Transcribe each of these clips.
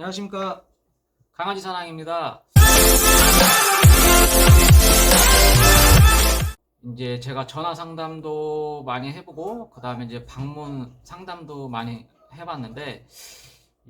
안녕하십니까 강아지 사랑입니다. 이제 제가 전화 상담도 많이 해보고 그 다음에 이제 방문 상담도 많이 해봤는데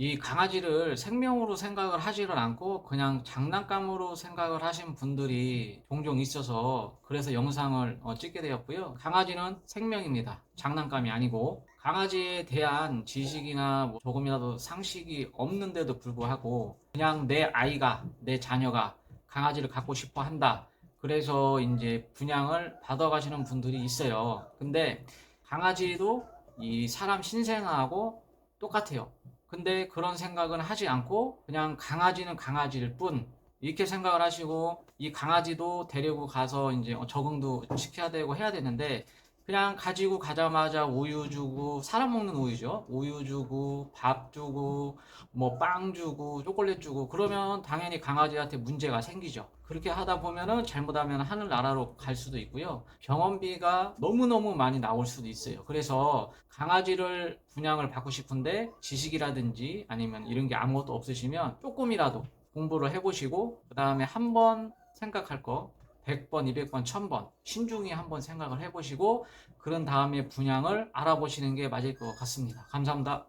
이 강아지를 생명으로 생각을 하지를 않고 그냥 장난감으로 생각을 하신 분들이 종종 있어서 그래서 영상을 어, 찍게 되었고요. 강아지는 생명입니다. 장난감이 아니고 강아지에 대한 지식이나 뭐 조금이라도 상식이 없는데도 불구하고 그냥 내 아이가 내 자녀가 강아지를 갖고 싶어 한다. 그래서 이제 분양을 받아가시는 분들이 있어요. 근데 강아지도 이 사람 신생아하고 똑같아요. 근데 그런 생각은 하지 않고 그냥 강아지는 강아지일 뿐 이렇게 생각을 하시고 이 강아지도 데리고 가서 이제 적응도 시켜야 되고 해야 되는데 그냥 가지고 가자마자 우유 주고 사람 먹는 우유죠. 우유 주고 밥 주고 뭐 빵 주고 초콜릿 주고 그러면 당연히 강아지한테 문제가 생기죠. 그렇게 하다 보면은 잘못하면 하늘나라로 갈 수도 있고요. 병원비가 너무너무 많이 나올 수도 있어요. 그래서 강아지를 분양을 받고 싶은데 지식이라든지 아니면 이런 게 아무것도 없으시면 조금이라도 공부를 해보시고 그 다음에 한번 생각할 거 100번, 200번, 1000번 신중히 한번 생각을 해보시고 그런 다음에 분양을 알아보시는 게 맞을 것 같습니다. 감사합니다.